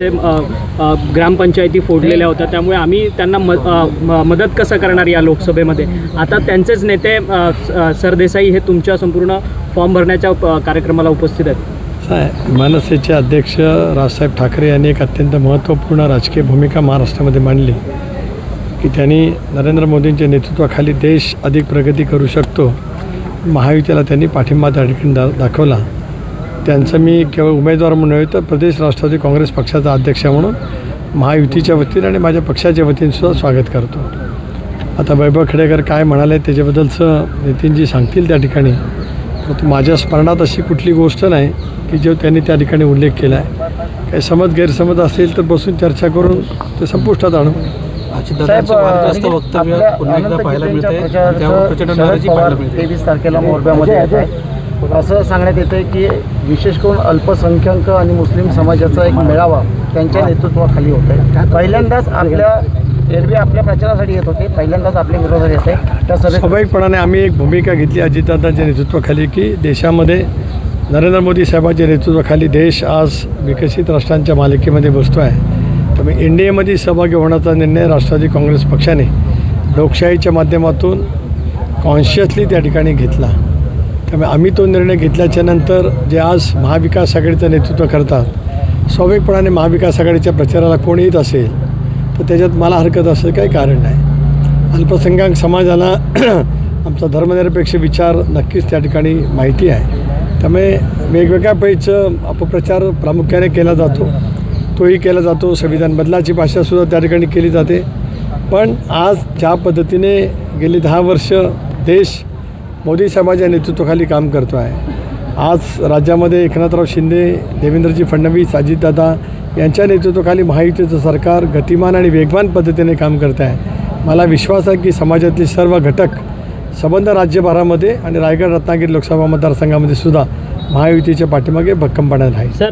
ते, ग्रामपंचायती फोडलेल्या होत्या. त्यामुळे आम्ही त्यांना म म- मदत कसं करणार या लोकसभेमध्ये? आता त्यांचेच नेते सरदेसाई हे तुमच्या संपूर्ण फॉर्म भरण्याच्या कार्यक्रमाला उपस्थित आहेत. काय मनसेचे अध्यक्ष राजसाहेब ठाकरे यांनी एक अत्यंत महत्त्वपूर्ण राजकीय भूमिका महाराष्ट्रामध्ये मांडली. की त्यांनी नरेंद्र मोदींच्या नेतृत्वाखाली देश अधिक प्रगती करू शकतो. महायुतीला त्यांनी पाठिंबा त्या ठिकाणी दा दाखवला. त्यांचं मी केवळ उमेदवार म्हणून नव्हे तर प्रदेश राष्ट्रवादी काँग्रेस पक्षाचा अध्यक्ष म्हणून महायुतीच्या वतीने आणि माझ्या पक्षाच्या वतीने सुद्धा स्वागत करतो. आता वैभव खेडेकर काय म्हणाले त्याच्याबद्दलचं नितीनजी सांगतील त्या ठिकाणी. परंतु माझ्या स्मरणात अशी कुठली गोष्ट नाही की जो त्यांनी त्या ठिकाणी उल्लेख केला आहे. काही समज गैरसमज असेल तर बसून चर्चा करून ते संपुष्टात आणू. वक्तव्य पुन्हा एकदा पाहायला मिळते त्यावर प्रचंड नाराजी पाहायला मिळते तेवीस तारखेला मोरब्यामध्ये असं सांगण्यात येते की विशेष करून अल्पसंख्याक आणि मुस्लिम समाजाचा एक मेळावा त्यांच्या नेतृत्वाखाली होत आहे पहिल्यांदाच आपल्या एरवी आपल्या प्रचारासाठी येत होते. पहिल्यांदाच आपल्या विरोधात येत आहे त्या सभेत स्वाभाविकपणाने आम्ही एक भूमिका घेतली अजितदादांच्या नेतृत्वाखाली की देशामध्ये नरेंद्र मोदी साहेबांच्या नेतृत्वाखाली देश आज विकसित राष्ट्रांच्या मालिकेमध्ये बसतो आहे त्यामुळे एन डी एमध्ये सहभागी होण्याचा निर्णय राष्ट्रवादी काँग्रेस पक्षाने लोकशाहीच्या माध्यमातून कॉन्शियसली त्या ठिकाणी घेतला. त्यामुळे आम्ही तो निर्णय घेतल्याच्या नंतर जे आज महाविकास आघाडीचं नेतृत्व करतात स्वाभाविकपणाने महाविकास आघाडीच्या प्रचाराला कोण येत असेल तर त्याच्यात मला हरकत असं काही कारण नाही. अल्पसंख्याक समाजाला आमचा धर्मनिरपेक्ष विचार नक्कीच त्या ठिकाणी माहिती आहे. त्यामुळे वेगवेगळ्या पैचं अपप्रचार प्रामुख्याने केला जातो. तोही केला जातो. संविधान बदलाची भाषासुद्धा त्या ठिकाणी केली जाते. पण आज ज्या पद्धतीने गेली दहा वर्ष देश मोदी साहेबांच्या नेतृत्वाखाली काम करतो आहे. आज राज्यामध्ये एकनाथराव शिंदे देवेंद्रजी फडणवीस अजितदादा यांच्या नेतृत्वाखाली महायुतीचं सरकार गतिमान आणि वेगवान पद्धतीने काम करत आहे. मला विश्वास आहे की समाजातले सर्व घटक संबंध राज्यभरामध्ये आणि रायगड रत्नागिरी लोकसभा मतदारसंघामध्ये सुद्धा महायुतीच्या पाठीमागे भक्कमपणे राहील सर